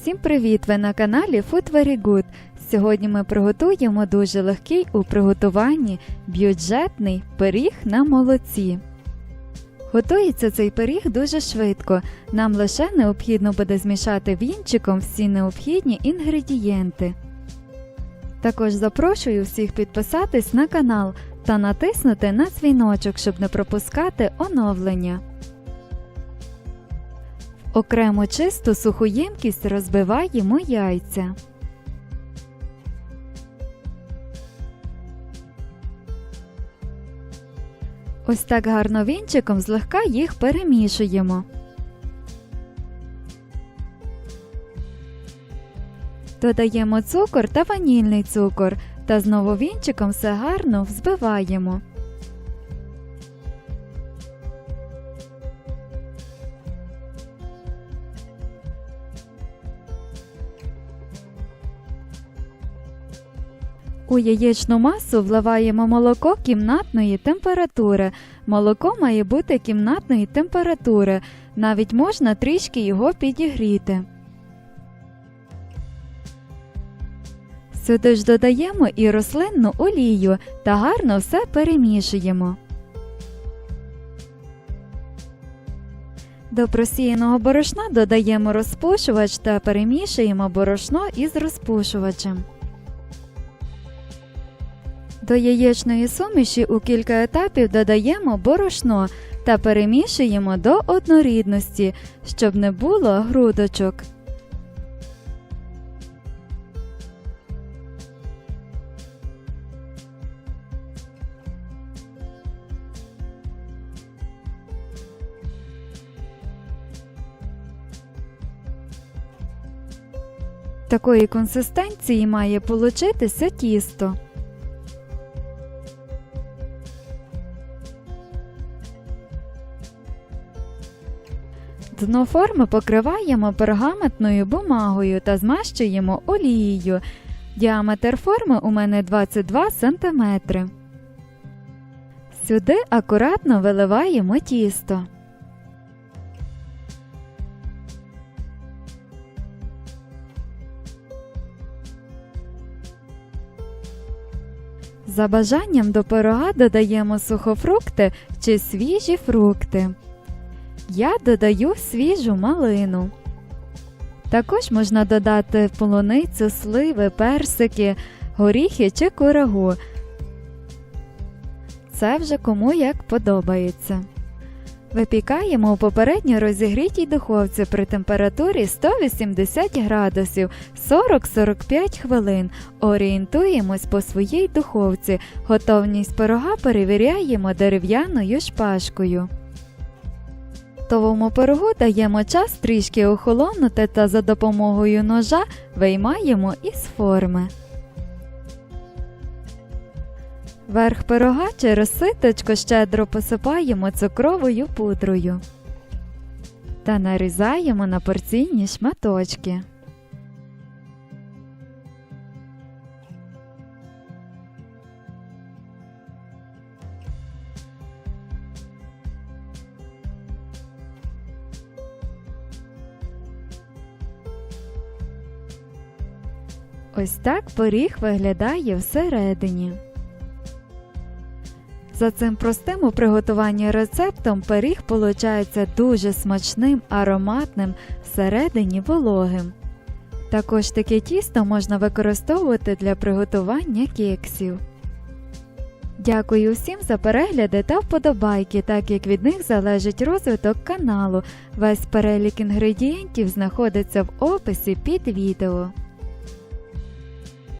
Всім привіт! Ви на каналі Food Very Good. Сьогодні ми приготуємо дуже легкий у приготуванні бюджетний пиріг на молоці. Готується цей пиріг дуже швидко. Нам лише необхідно буде змішати вінчиком всі необхідні інгредієнти. Також запрошую всіх підписатись на канал та натиснути на дзвіночок, щоб не пропускати оновлення. В окрему чисту суху ємкість розбиваємо яйця. Ось так гарно вінчиком злегка їх перемішуємо. Додаємо цукор та ванільний цукор та знову вінчиком все гарно взбиваємо. У яєчну масу вливаємо молоко кімнатної температури. Молоко має бути кімнатної температури, навіть можна трішки його підігріти. Сюди ж додаємо і рослинну олію та гарно все перемішуємо. До просіяного борошна додаємо розпушувач та перемішуємо борошно із розпушувачем. До яєчної суміші у кілька етапів додаємо борошно та перемішуємо до однорідності, щоб не було грудочок. Такої консистенції має получитися тісто. Дно форми покриваємо пергаментною бумагою та змащуємо олією. Діаметр форми у мене 22 см. Сюди акуратно виливаємо тісто. За бажанням до пирога додаємо сухофрукти чи свіжі фрукти. Я додаю свіжу малину. Також можна додати полуницю, сливи, персики, горіхи чи курагу. Це вже кому як подобається. Випікаємо у попередньо розігрітій духовці при температурі 180 градусів 40-45 хвилин. Орієнтуємось по своїй духовці. Готовність пирога перевіряємо дерев'яною шпажкою. Готовому пирогу даємо час трішки охолонути та за допомогою ножа виймаємо із форми. Верх пирога через ситочко щедро посипаємо цукровою пудрою та нарізаємо на порційні шматочки. Ось так пиріг виглядає всередині. За цим простим у приготуванні рецептом пиріг получається дуже смачним, ароматним, всередині вологим. Також таке тісто можна використовувати для приготування кексів. Дякую всім за перегляди та вподобайки, так як від них залежить розвиток каналу. Весь перелік інгредієнтів знаходиться в описі під відео.